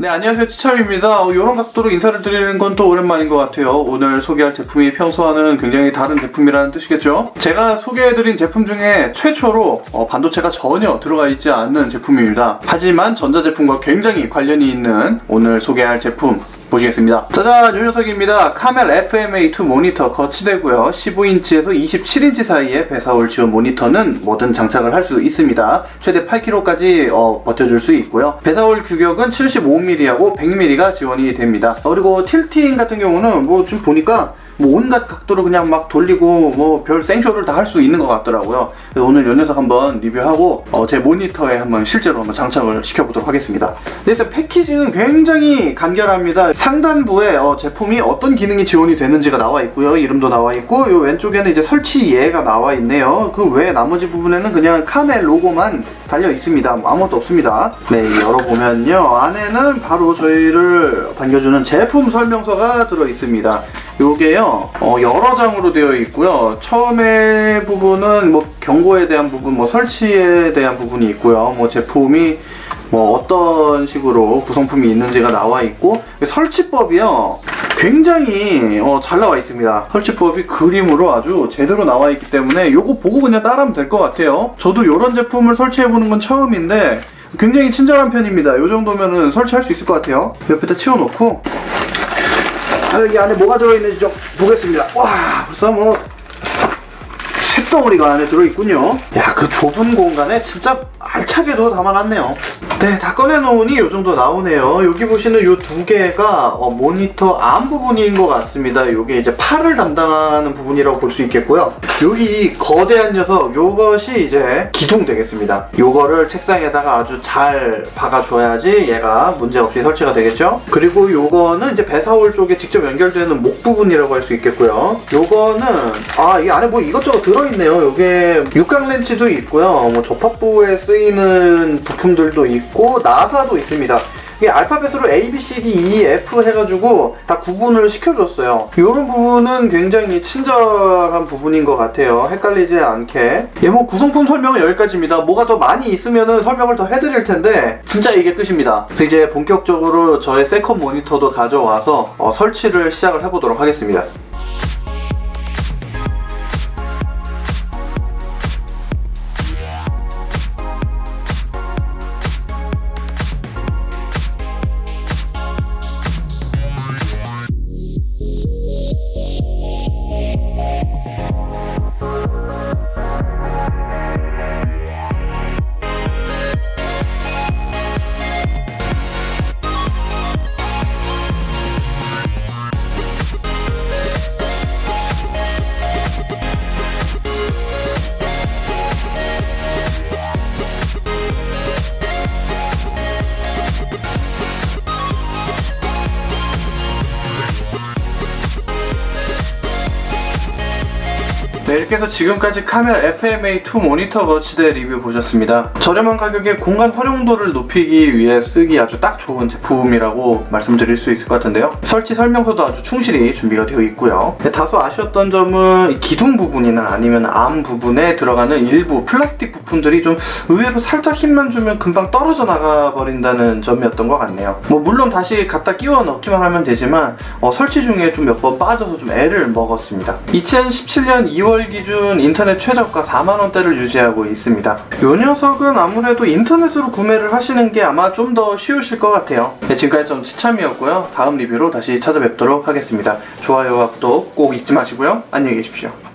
네, 안녕하세요. 치참입니다. 어, 이런 각도로 인사를 드리는 건 또 오랜만인 것 같아요. 오늘 소개할 제품이 평소와는 굉장히 다른 제품이라는 뜻이겠죠? 제가 소개해드린 제품 중에 최초로 어, 반도체가 전혀 들어가 있지 않는 제품입니다. 하지만 전자제품과 굉장히 관련이 있는 오늘 소개할 제품 보시겠습니다. 짜잔, 요 녀석입니다. 카멜 FMA2 모니터 거치대고요. 15인치에서 27인치 사이의 배사올 지원 모니터는 뭐든 장착을 할 수 있습니다. 최대 8kg까지 어, 버텨줄 수 있고요. 배사올 규격은 75mm하고 100mm가 지원이 됩니다. 어, 그리고 틸팅 같은 경우는 뭐 지금 보니까 뭐 온갖 각도로 그냥 막 돌리고 뭐 별 생쇼를 다 할 수 있는 것 같더라고요. 그래서 오늘 요 녀석 한번 리뷰하고 어, 제 모니터에 한번 실제로 한번 장착을 시켜보도록 하겠습니다. 그래서 패키징은 굉장히 간결합니다. 상단부에 어, 제품이 어떤 기능이 지원이 되는지가 나와 있고요. 이름도 나와 있고 요 왼쪽에는 이제 설치 예가 나와 있네요. 그외 나머지 부분에는 그냥 카멜 로고만 달려 있습니다. 뭐 아무것도 없습니다. 네, 열어보면요. 안에는 바로 저희를 반겨주는 제품 설명서가 들어 있습니다. 요게요, 어, 여러 장으로 되어 있고요. 처음에 부분은 뭐 경고에 대한 부분, 뭐 설치에 대한 부분이 있고요. 뭐 제품이 뭐 어떤 식으로 구성품이 있는지가 나와 있고 설치법이요 굉장히 어, 잘 나와 있습니다. 설치법이 그림으로 아주 제대로 나와 있기 때문에 요거 보고 그냥 따라하면 될 것 같아요. 저도 이런 제품을 설치해 보는 건 처음인데 굉장히 친절한 편입니다. 요 정도면은 설치할 수 있을 것 같아요. 옆에다 치워놓고 아, 여기 안에 뭐가 들어있는지 좀 보겠습니다. 와 벌써 뭐 쇳덩어리가 안에 들어있군요. 야, 그 좁은 공간에 진짜 알차게도 담아놨네요. 네, 다 꺼내놓으니 이 정도 나오네요. 여기 보시는 이 두 개가 어, 모니터 암 부분인 것 같습니다. 이게 이제 팔을 담당하는 부분이라고 볼 수 있겠고요. 여기 거대한 녀석, 요것이 이제 기둥 되겠습니다. 요거를 책상에다가 아주 잘 박아줘야지 얘가 문제없이 설치가 되겠죠. 그리고 요거는 이제 배사올 쪽에 직접 연결되는 목 부분이라고 할 수 있겠고요. 요거는 아, 이 안에 뭐 이것저것 들어있 네요. 요게 육각 렌치도 있고요. 뭐 접합부에 쓰이는 부품들도 있고 나사도 있습니다. 이게 알파벳으로 A, B, C, D, E, F 해가지고 다 구분을 시켜줬어요. 이런 부분은 굉장히 친절한 부분인 것 같아요. 헷갈리지 않게. 얘뭐 구성품 설명은 여기까지입니다. 뭐가 더 많이 있으면은 설명을 더 해드릴 텐데 진짜 이게 끝입니다. 그래서 이제 본격적으로 저의 세컨 모니터도 가져와서 어, 설치를 시작을 해보도록 하겠습니다. 네, 이렇게 해서 지금까지 카멜 FMA2 모니터 거치대 리뷰 보셨습니다. 저렴한 가격에 공간 활용도를 높이기 위해 쓰기 아주 딱 좋은 제품이라고 말씀드릴 수 있을 것 같은데요. 설치 설명서도 아주 충실히 준비가 되어 있고요. 네, 다소 아쉬웠던 점은 이 기둥 부분이나 아니면 암 부분에 들어가는 일부 플라스틱 부품들이 좀 의외로 살짝 힘만 주면 금방 떨어져 나가 버린다는 점이었던 것 같네요. 뭐 물론 다시 갖다 끼워 넣기만 하면 되지만 어, 설치 중에 좀 몇 번 빠져서 좀 애를 먹었습니다. 2017년 2월 기준 인터넷 최저가 4만원대를 유지하고 있습니다. 이 녀석은 아무래도 인터넷으로 구매를 하시는 게 아마 좀 더 쉬우실 것 같아요. 네, 지금까지 전 치참이었고요. 다음 리뷰로 다시 찾아뵙도록 하겠습니다. 좋아요와 구독 꼭 잊지 마시고요. 안녕히 계십시오.